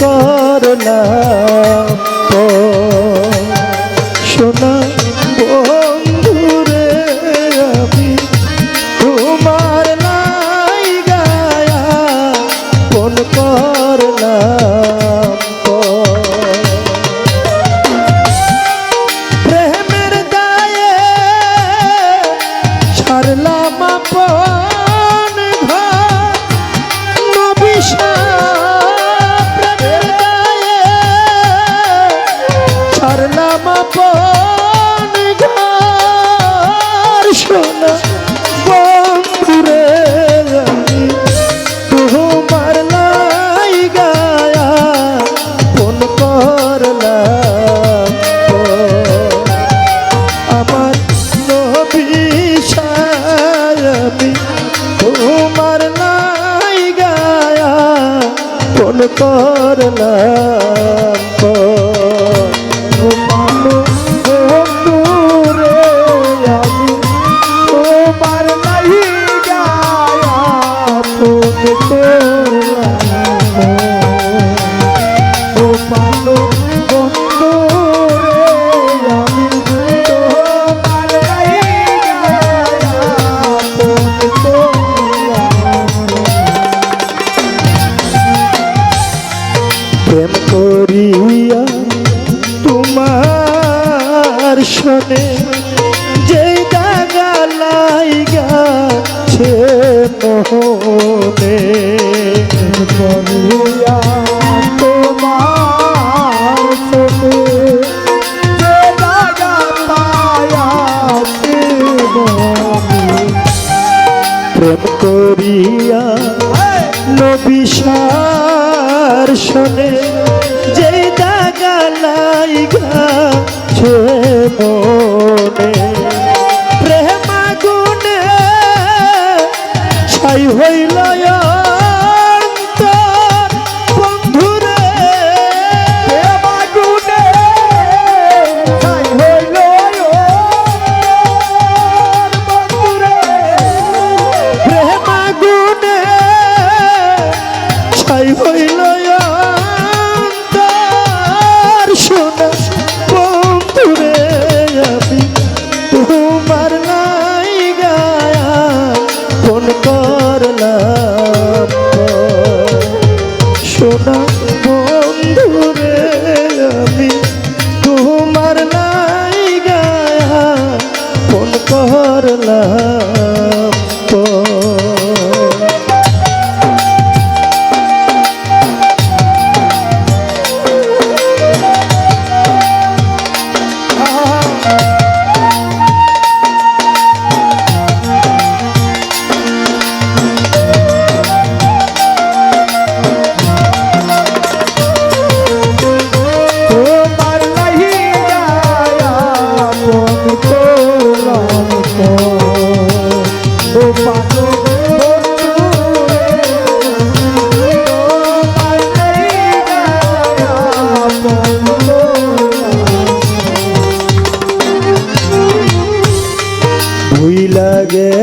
Corona সোনা পর পিছনে যে দাগা লাইগা সে প্রেম করিয়া নবিসার শোনে যে দাগা লাইগা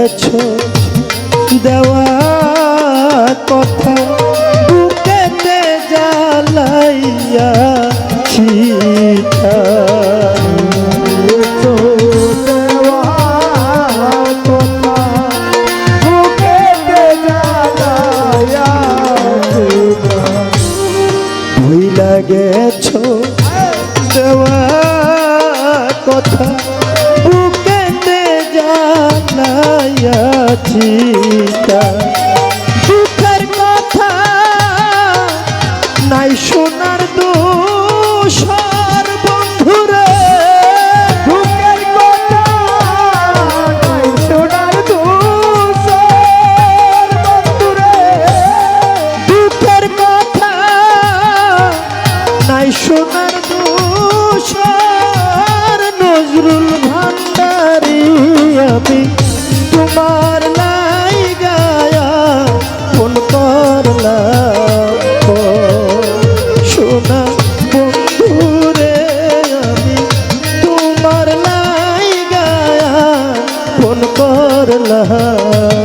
গেছ? দেওয়া কথা বুকেতে জ্বালাইয়া সীতা গেছ? দেওয়া কথা পাইয়াছি দুঃখের কথা নাই শোনার দুঃখ আল্লাহ।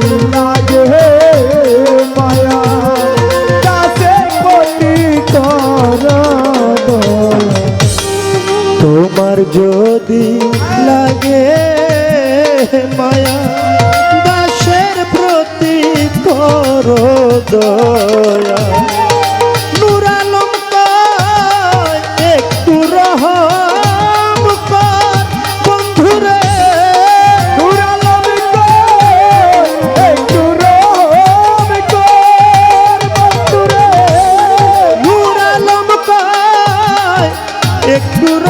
দূর